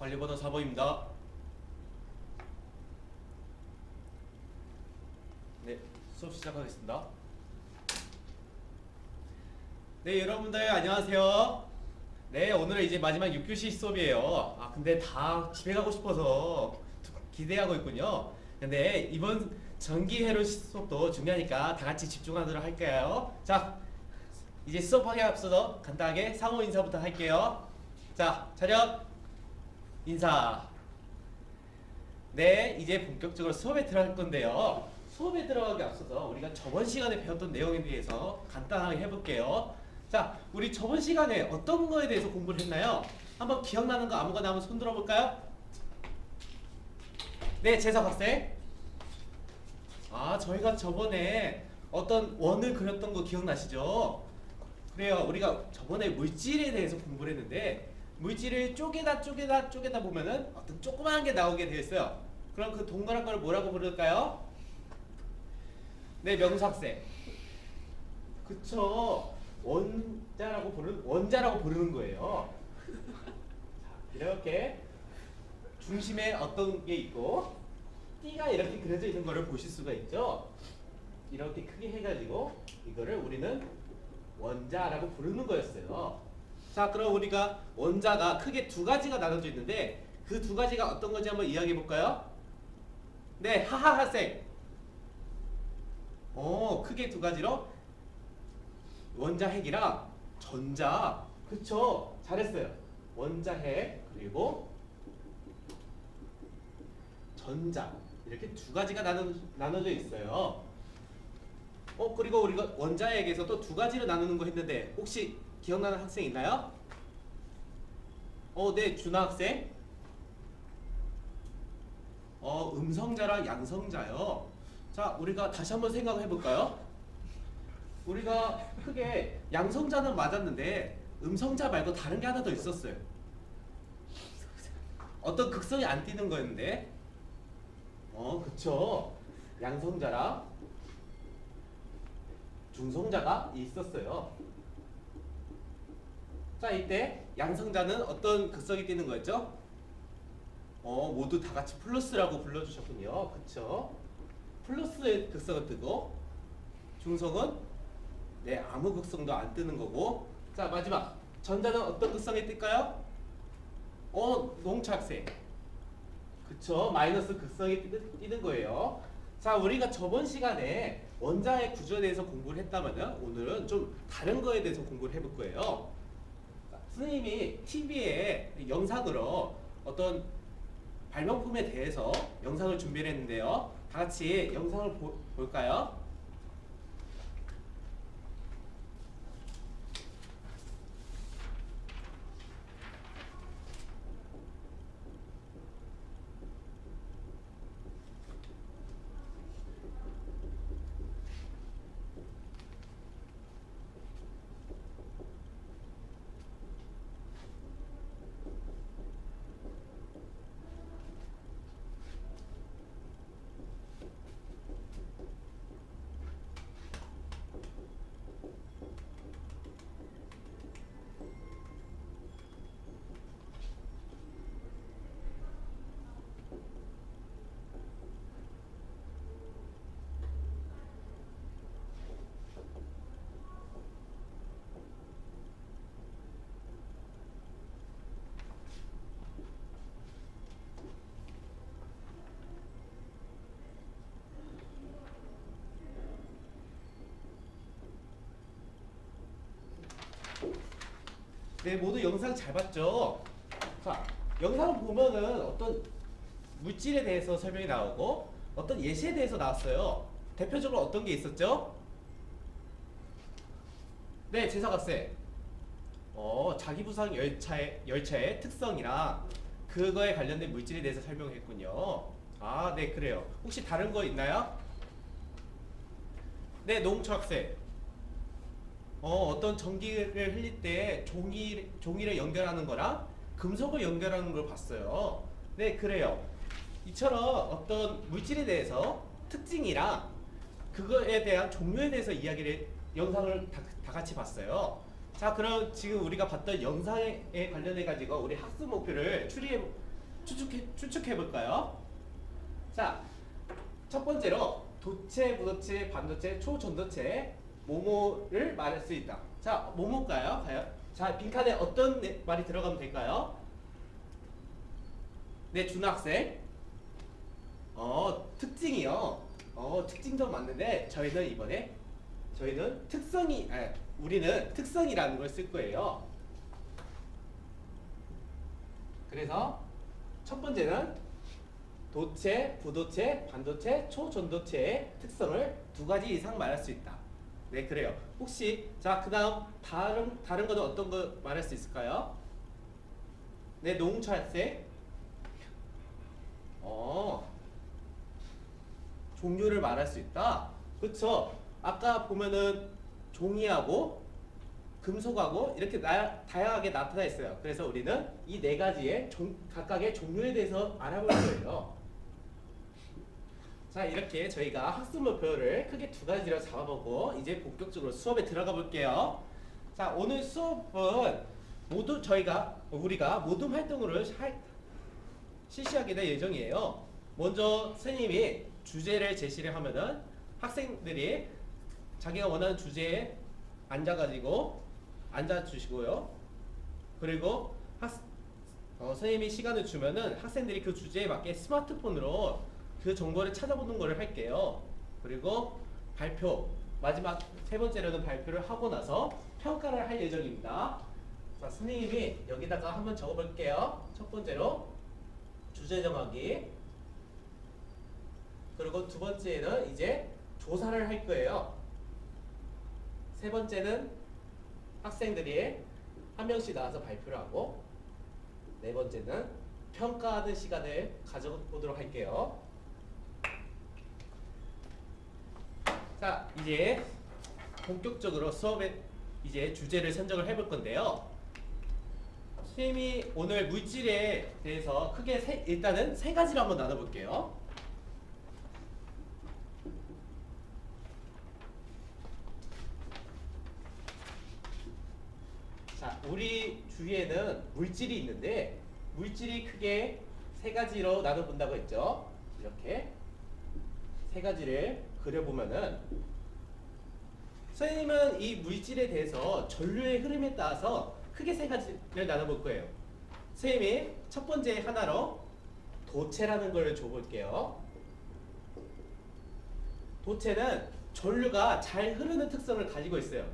관리번호 4번입니다. 네, 수업 시작하겠습니다. 네, 여러분들 안녕하세요. 네, 오늘은 이제 마지막 6교시 수업이에요. 아, 근데 다 집에 가고 싶어서 기대하고 있군요. 근데 이번 전기회로 수업도 중요하니까 다 같이 집중하도록 할게요. 자, 이제 수업하기 앞서서 간단하게 상호 인사부터 할게요. 자, 차렷 인사. 네, 이제 본격적으로 수업에 들어갈 건데요. 수업에 들어가기 앞서서 우리가 저번 시간에 배웠던 내용에 대해서 간단하게 해볼게요. 자, 우리 저번 시간에 어떤 거에 대해서 공부를 했나요? 한번 기억나는 거 아무거나 한번 손 들어볼까요? 네, 재석 학생. 아, 저희가 저번에 어떤 원을 그렸던 거 기억나시죠? 그래요. 우리가 저번에 물질에 대해서 공부를 했는데 물질을 쪼개다 쪼개다 쪼개다 보면은 어떤 조그마한 게 나오게 되어 있어요. 그럼 그 동그란 걸 뭐라고 부를까요? 네, 명사학생. 그쵸. 원자라고 부르는 원자라고 부르는 거예요. 자, 이렇게 중심에 어떤 게 있고 띠가 이렇게 그려져 있는 거를 보실 수가 있죠. 이렇게 크게 해가지고 이거를 우리는 원자라고 부르는 거였어요. 자, 그럼 우리가 원자가 크게 두 가지가 나눠져 있는데 그 두 가지가 어떤 건지 한번 이야기해 볼까요? 네, 하하 학생. 어, 크게 두 가지로 원자핵이랑 전자. 그쵸? 잘했어요. 원자핵 그리고 전자 이렇게 두 가지가 나눠, 나눠져 있어요. 어 그리고 우리가 원자핵에서 또 두 가지로 나누는 거 했는데 혹시 기억나는 학생 있나요? 어, 네, 준하 학생. 어, 음성자랑 양성자요. 자, 우리가 다시 한번 생각해 볼까요? 우리가 크게 양성자는 맞았는데 음성자 말고 다른 게 하나 더 있었어요. 어떤 극성이 안 띄는 거였는데. 어, 그쵸. 양성자랑 중성자가 있었어요. 자, 이때 양성자는 어떤 극성이 띄는 거였죠? 어, 모두 다 같이 플러스라고 불러주셨군요. 그쵸? 플러스의 극성을 뜨고, 중성은 네, 아무 극성도 안 뜨는 거고. 자, 마지막. 전자는 어떤 극성이 뜰까요? 어, 농착생. 그쵸? 마이너스 극성이 띄는, 띄는 거예요. 자, 우리가 저번 시간에 원자의 구조에 대해서 공부를 했다면 오늘은 좀 다른 거에 대해서 공부를 해볼 거예요. 자, 선생님이 TV에 영상으로 어떤 발명품에 대해서 영상을 준비를 했는데요. 다 같이 영상을 보, 볼까요? 네, 모두 영상 잘 봤죠? 자, 영상을 보면은 어떤 물질에 대해서 설명이 나오고 어떤 예시에 대해서 나왔어요. 대표적으로 어떤 게 있었죠? 네, 학생. 어, 자기부상 열차의 열차의 특성이랑 그거에 관련된 물질에 대해서 설명했군요. 아, 네, 그래요. 혹시 다른 거 있나요? 네, 농초 학생. 어, 어떤 전기를 흘릴 때 종이, 종이를 연결하는 거랑 금속을 연결하는 걸 봤어요. 네, 그래요. 이처럼 어떤 물질에 대해서 특징이랑 그거에 대한 종류에 대해서 이야기를, 영상을 다, 다 같이 봤어요. 자, 그럼 지금 우리가 봤던 영상에 관련해 가지고 우리 학습 목표를 추리해 추측해, 추측해 볼까요? 자, 첫 번째로 도체, 무도체, 반도체, 초전도체, 모모를 말할 수 있다. 자, 모모일까요? 과연? 자, 빈칸에 어떤 네- 말이 들어가면 될까요? 네, 준학생. 어, 특징이요. 어, 특징도 맞는데 저희는 이번에 저희는 특성이 아, 우리는 특성이라는 걸 쓸 거예요. 그래서 첫 번째는 도체, 부도체, 반도체, 초전도체의 특성을 두 가지 이상 말할 수 있다. 네, 그래요. 혹시 자 그다음 다른 다른 거는 어떤 거 말할 수 있을까요? 네, 농철생. 어, 종류를 말할 수 있다. 그쵸? 아까 보면은 종이하고 금속하고 이렇게 나- 다양하게 나타나 있어요. 그래서 우리는 이 네 가지의 종- 각각의 종류에 대해서 알아볼 거예요. 자 이렇게 저희가 학습 목표를 크게 두 가지로 잡아보고 이제 본격적으로 수업에 들어가 볼게요. 자 오늘 수업은 모두 저희가 우리가 모둠 활동을 할- 실시하게 될 예정이에요. 먼저 선생님이 주제를 제시를 하면은 학생들이 자기가 원하는 주제에 앉아가지고 앉아주시고요. 그리고 학, 어, 선생님이 시간을 주면은 학생들이 그 주제에 맞게 스마트폰으로 그 정보를 찾아보는 거를 할게요. 그리고 발표 마지막 세 번째로는 발표를 하고 나서 평가를 할 예정입니다. 자, 선생님이 여기다가 한번 적어볼게요. 첫 번째로 주제 정하기. 그리고 두 번째는 이제 조사를 할 거예요. 세 번째는 학생들이 한 명씩 나와서 발표를 하고 네 번째는 평가하는 시간을 가져보도록 할게요. 자, 이제 본격적으로 수업에 이제 주제를 선정을 해볼 건데요. 선생님이 오늘 물질에 대해서 크게 세, 일단은 세 가지로 한번 나눠볼게요. 자, 우리 주위에는 물질이 있는데 물질이 크게 세 가지로 나눠본다고 했죠. 이렇게 세 가지를 그려보면은 선생님은 이 물질에 대해서 전류의 흐름에 따라서 크게 세 가지를 나눠볼 거예요. 선생님이 첫 번째 하나로 도체라는 걸 줘볼게요. 도체는 전류가 잘 흐르는 특성을 가지고 있어요.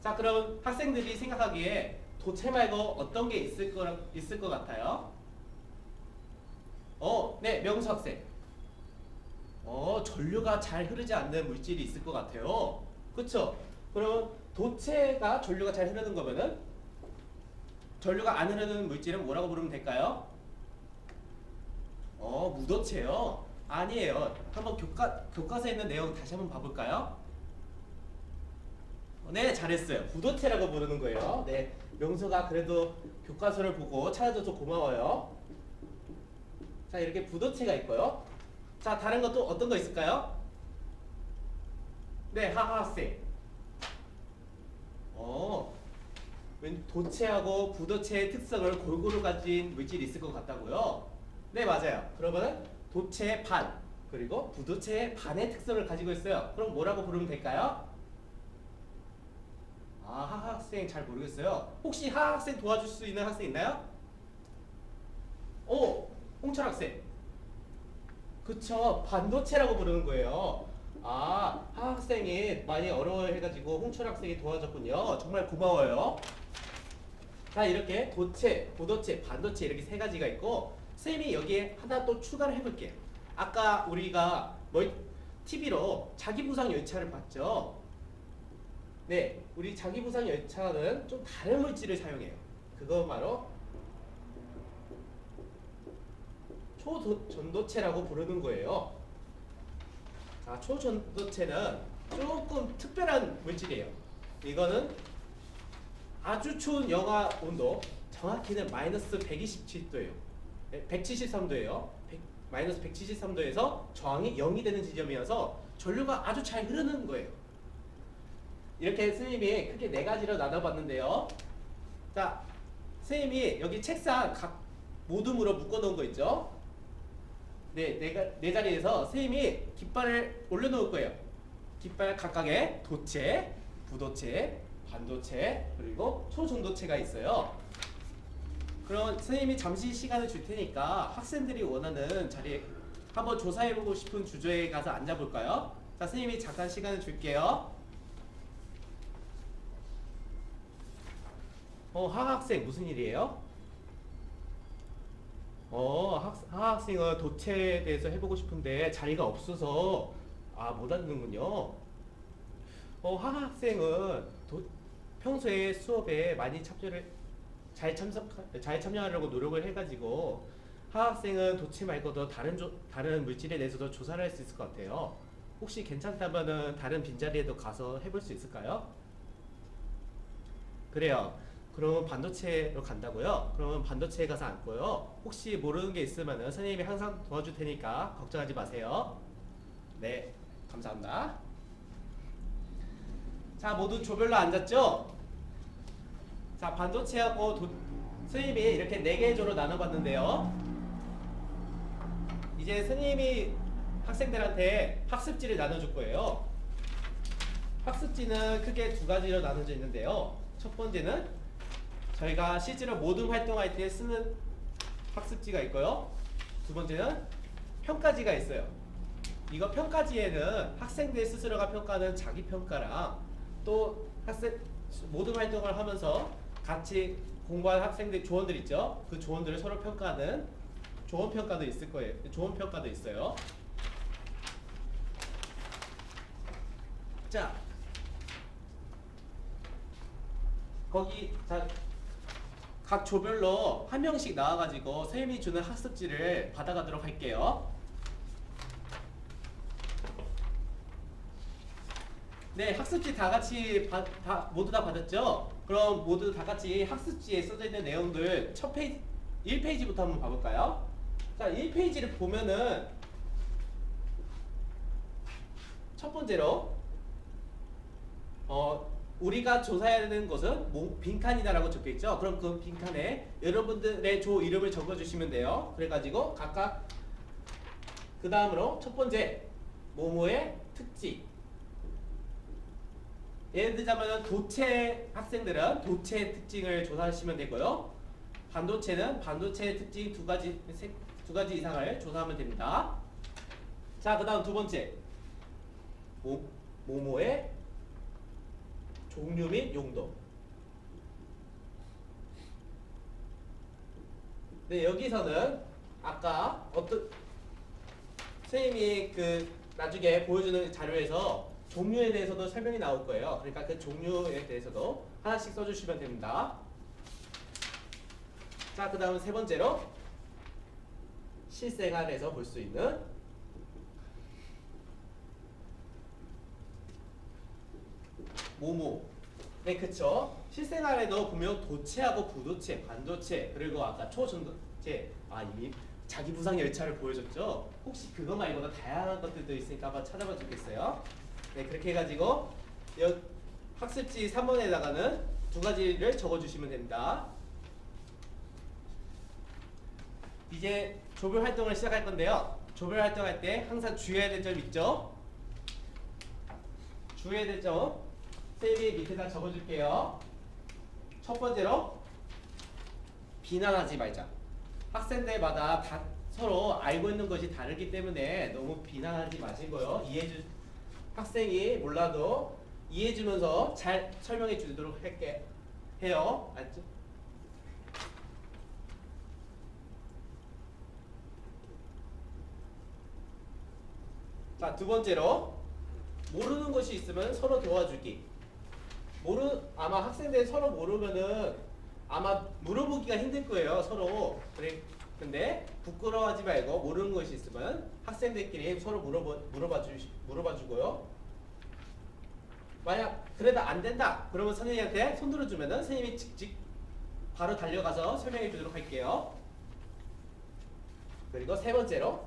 자, 그럼 학생들이 생각하기에 도체 말고 어떤 게 있을 거 있을 것 같아요? 어, 네, 명수 학생. 어, 전류가 잘 흐르지 않는 물질이 있을 것 같아요. 그쵸? 그럼 도체가 전류가 잘 흐르는 거면은 전류가 안 흐르는 물질은 뭐라고 부르면 될까요? 어, 무도체요? 아니에요. 한번 교과, 교과서에 있는 내용 다시 한번 봐볼까요? 어, 네, 잘했어요. 부도체라고 부르는 거예요. 네, 명수가 그래도 교과서를 보고 찾아줘서 고마워요. 자, 이렇게 부도체가 있고요. 자, 다른 것도 어떤 거 있을까요? 네, 하하 학생. 어, 왠 도체하고 부도체의 특성을 골고루 가진 물질이 있을 것 같다고요? 네, 맞아요. 그러면 도체 반 그리고 부도체 반의 특성을 가지고 있어요. 그럼 뭐라고 부르면 될까요? 아, 하하 학생 잘 모르겠어요. 혹시 하하 학생 도와줄 수 있는 학생 있나요? 오, 홍철 학생. 그쵸. 반도체라고 부르는 거예요. 아 학생이 많이 어려워해가지고 홍철 학생이 도와줬군요. 정말 고마워요. 자 이렇게 도체, 부도체, 반도체 이렇게 세 가지가 있고 쌤이 여기에 하나 또 추가를 해볼게요. 아까 우리가 뭐 TV로 자기부상 열차를 봤죠? 네 우리 자기부상 열차는 좀 다른 물질을 사용해요. 그건 바로 초전도체라고 부르는 거예요. 자, 초전도체는 조금 특별한 물질이에요. 이거는 아주 추운 영하 온도, 정확히는 마이너스 127도예요. 173도예요. 마이너스 173도에서 저항이 0이 되는 지점이어서 전류가 아주 잘 흐르는 거예요. 이렇게 스님이 크게 네 가지로 나눠봤는데요. 자, 스님이 여기 책상 각 모둠으로 묶어놓은 거 있죠? 네, 네, 가- 네 자리에서 선생님이 깃발을 올려놓을 거예요. 깃발 각각에 도체, 부도체, 반도체, 그리고 초중도체가 있어요. 그럼 선생님이 잠시 시간을 줄 테니까 학생들이 원하는 자리에 한번 조사해보고 싶은 주제에 가서 앉아볼까요? 자, 선생님이 잠깐 시간을 줄게요. 어, 하학생 무슨 일이에요? 어, 학, 하학생은 도체에 대해서 해보고 싶은데 자리가 없어서 아, 못 앉는군요. 어, 하학생은 도, 평소에 수업에 많이 참여를 잘 참석 잘 참여하려고 노력을 해가지고 하학생은 도체 말고도 다른 조, 다른 물질에 대해서도 조사를 할 수 있을 것 같아요. 혹시 괜찮다면은 다른 빈자리에도 가서 해볼 수 있을까요? 그래요. 그러면 반도체로 간다고요? 그러면 반도체에 가서 앉고요. 혹시 모르는 게 있으면은 선생님이 항상 도와줄 테니까 걱정하지 마세요. 네, 감사합니다. 자, 모두 조별로 앉았죠? 자, 반도체하고 도, 선생님이 이렇게 네개 조로 나눠봤는데요. 이제 선생님이 학생들한테 학습지를 나눠줄 거예요. 학습지는 크게 두 가지로 나눠져 있는데요. 첫 번째는 저희가 실제로 모든 활동할 때 쓰는 학습지가 있고요. 두 번째는 평가지가 있어요. 이거 평가지에는 학생들 스스로가 평가하는 자기 평가랑 또 학생 모든 활동을 하면서 같이 공부한 학생들 조원들 있죠. 그 조원들을 서로 평가하는 조원 평가도 있을 거예요. 조원 평가도 있어요. 자, 거기 자, 각 조별로 한 명씩 나와가지고 선생님이 주는 학습지를 받아가도록 할게요. 네, 학습지 다 같이 바, 다 모두 다 받았죠? 그럼 모두 다 같이 학습지에 써져 있는 내용들 첫 페이지 1페이지부터 한번 봐볼까요? 자, 1페이지를 보면은 첫 번째로 어, 우리가 조사해야 되는 것은 뭐, 빈칸이다라고 적혀 있죠. 그럼 그 빈칸에 여러분들의 조 이름을 적어주시면 돼요. 그래가지고 각각 그 다음으로 첫 번째 모모의 특징. 예를 들자면 도체 학생들은 도체의 특징을 조사하시면 되고요. 반도체는 반도체의 특징 두 가지 세- 두 가지 이상을 조사하면 됩니다. 자, 그 다음 두 번째 모, 모모의 종류 및 용도. 네, 여기서는 아까 어떤 선생님이 그 나중에 보여주는 자료에서 종류에 대해서도 설명이 나올 거예요. 그러니까 그 종류에 대해서도 하나씩 써주시면 됩니다. 자, 그 다음 세 번째로 실생활에서 볼 수 있는 모모. 네, 그쵸. 실생활에도 보면 도체하고 부도체, 반도체, 그리고 아까 초전도체, 아, 이미 자기 부상 열차를 보여줬죠? 혹시 그거 말고도 다양한 것들도 있으니까 한번 찾아봐 주겠어요? 네, 그렇게 해가지고 여, 학습지 3번에다가는 두 가지를 적어주시면 됩니다. 이제 조별 활동을 시작할 건데요. 조별 활동할 때 항상 주의해야 될 점 있죠? 주의해야 될 점, 세비 밑에다 적어줄게요. 첫 번째로 비난하지 말자. 학생들마다 다 서로 알고 있는 것이 다르기 때문에 너무 비난하지 마시고요. 이해주 학생이 몰라도 이해해주면서 잘 설명해 주도록 할게 해요. 알죠? 자, 두 번째로 모르는 것이 있으면 서로 도와주기. 모르 아마 학생들 서로 모르면은 아마 물어보기가 힘들 거예요 서로. 그래 근데 부끄러워하지 말고 모르는 것이 있으면 학생들끼리 서로 물어봐 물어봐 주 물어봐 주고요. 만약 그래도 안 된다 그러면 선생님한테 손 들어 주면은 선생님이 직접 바로 달려가서 설명해 주도록 할게요. 그리고 세 번째로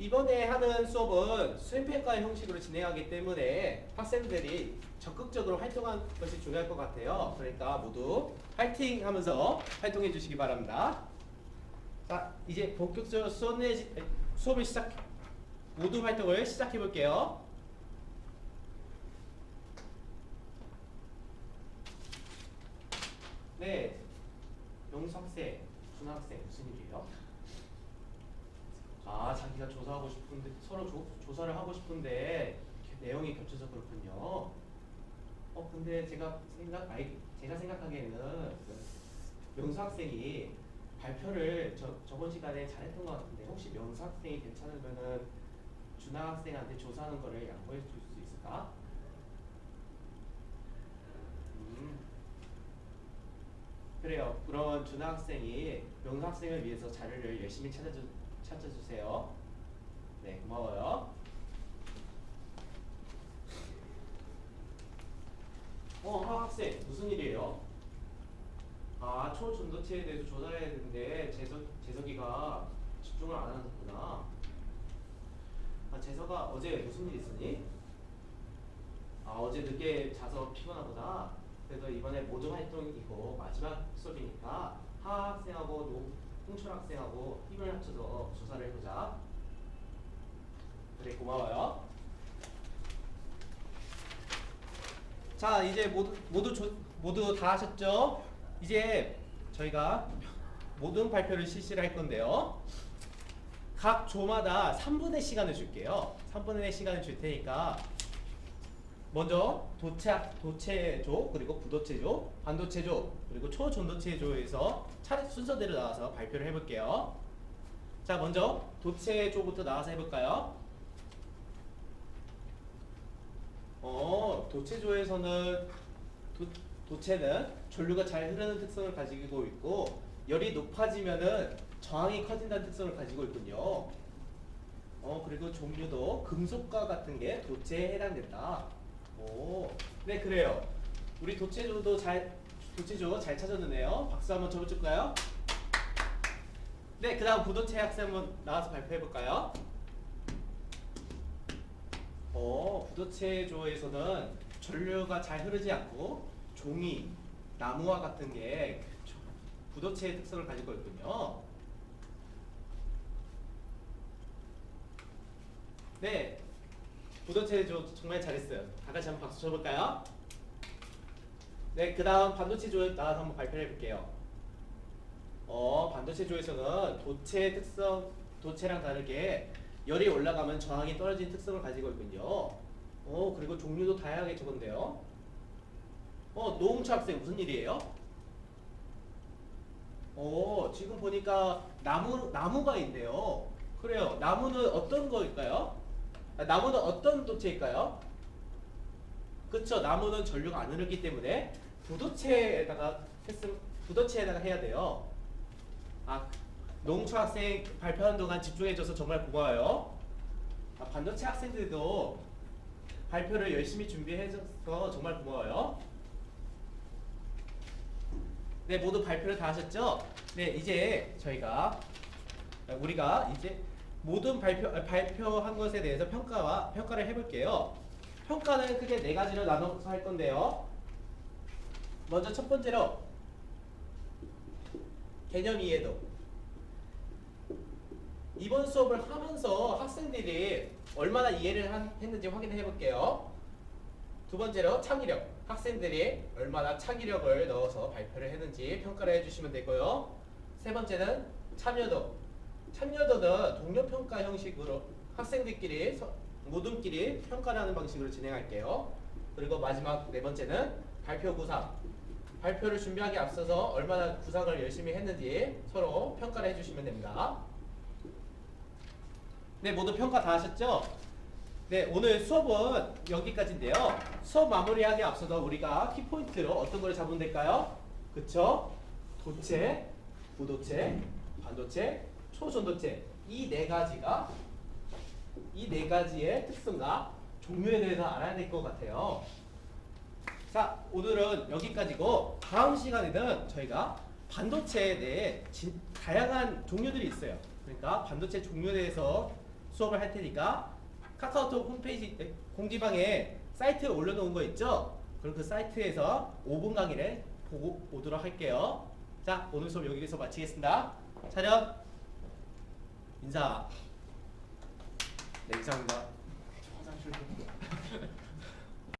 이번에 하는 수업은 수행평가 형식으로 진행하기 때문에 학생들이 적극적으로 활동하는 것이 중요할 것 같아요. 그러니까 모두 파이팅 하면서 활동해 주시기 바랍니다. 자, 이제 본격적으로 수업 내, 수업을 시작, 모두 활동을 시작해 볼게요. 네, 영수 학생, 준학생 무슨 일이에요? 아, 자기가 조사하고 싶은데 서로 조, 조사를 하고 싶은데 내용이 겹쳐서 그렇군요. 어, 근데 제가 생각, 아이, 제가 생각하기에는 그 명수 학생이 발표를 저, 저번 시간에 잘했던 것 같은데 혹시 명수 학생이 괜찮으면은 준하 학생한테 조사하는 거를 양보해 줄 수 있을까? 음. 그래요. 그런 준하 학생이 명수 학생을 위해서 자료를 열심히 찾아주, 찾아주세요. 네, 고마워요. 어, 하 학생 무슨 일이에요? 아, 초전도체에 대해서 조사해야 되는데 재석 재석이가 집중을 안 하는구나. 아, 재석아 어제 무슨 일 있었니? 아, 어제 늦게 자서 피곤하구나. 그래서 이번에 모종 활동 이고 마지막 수업이니까 하 학생하고 노, 홍철 학생하고 힘을 합쳐서 조사를 해보자. 그래 고마워요. 자 이제 모두 모두 조, 모두 다 하셨죠? 이제 저희가 모든 발표를 실시를 할 건데요. 각 조마다 3분의 시간을 줄게요. 3분의 시간을 줄 테니까 먼저 도체 도체조 그리고 부도체조, 반도체조 그리고 초전도체조에서 차례 순서대로 나와서 발표를 해볼게요. 자 먼저 도체조부터 나와서 해볼까요? 어 도체조에서는 도, 도체는 전류가 잘 흐르는 특성을 가지고 있고 열이 높아지면은 저항이 커진다는 특성을 가지고 있군요. 어 그리고 종류도 금속과 같은 게 도체에 해당된다. 오, 네 그래요. 우리 도체조도 잘 도체조 잘 찾았는데요. 박수 한번 쳐줄까요? 네, 그 다음 부도체 학생 한번 나와서 발표해 볼까요? 어, 부도체조에서는 전류가 잘 흐르지 않고 종이, 나무와 같은 게 부도체의 특성을 가지고 있군요. 네, 부도체조 정말 잘했어요. 다 같이 한번 박수 쳐볼까요? 네, 그 다음 반도체조 나와서 한번 발표를 해볼게요. 어, 반도체 조에서는 도체 특성, 도체랑 다르게 열이 올라가면 저항이 떨어지는 특성을 가지고 있군요. 어, 그리고 종류도 다양하게 적은데요. 어, 노홍철 학생 무슨 일이에요? 어, 지금 보니까 나무, 나무가 있네요. 그래요. 나무는 어떤 거일까요? 아, 나무는 어떤 도체일까요? 그쵸. 나무는 전류가 안 흐르기 때문에 부도체에다가 했음, 부도체에다가 해야 돼요. 아, 농초 학생 발표하는 동안 집중해줘서 정말 고마워요. 아, 반도체 학생들도 발표를 열심히 준비해줘서 정말 고마워요. 네, 모두 발표를 다 하셨죠? 네, 이제 저희가 우리가 이제 모든 발표 아, 발표한 것에 대해서 평가와 평가를 해볼게요. 평가는 크게 네 가지로 나눠서 할 건데요. 먼저 첫 번째로 개념 이해도. 이번 수업을 하면서 학생들이 얼마나 이해를 한- 했는지 확인해 볼게요. 두 번째로 창의력. 학생들이 얼마나 창의력을 넣어서 발표를 했는지 평가를 해주시면 되고요. 세 번째는 참여도. 참여도는 동료 평가 형식으로 학생들끼리 서- 모둠끼리 평가를 하는 방식으로 진행할게요. 그리고 마지막 네 번째는 발표 구상. 발표를 준비하기 앞서서 얼마나 구상을 열심히 했는지 서로 평가를 해주시면 됩니다. 네, 모두 평가 다 하셨죠? 네, 오늘 수업은 여기까지인데요. 수업 마무리하기 앞서서 우리가 키포인트로 어떤 걸 잡으면 될까요? 그쵸? 도체, 부도체, 반도체, 초전도체 이 네 가지가 이 네 가지의 특성과 종류에 대해서 알아야 될 것 같아요. 자, 오늘은 여기까지고 다음 시간에는 저희가 반도체에 대해 진- 다양한 종류들이 있어요. 그러니까 반도체 종류에 대해서 수업을 할 테니까 카카오톡 홈페이지 에, 공지방에 사이트에 올려놓은 거 있죠? 그럼 그 사이트에서 5분 강의를 보고 오도록 할게요. 자 오늘 수업 여기서 마치겠습니다. 차렷 인사. 네 이상입니다. 화장실 좀.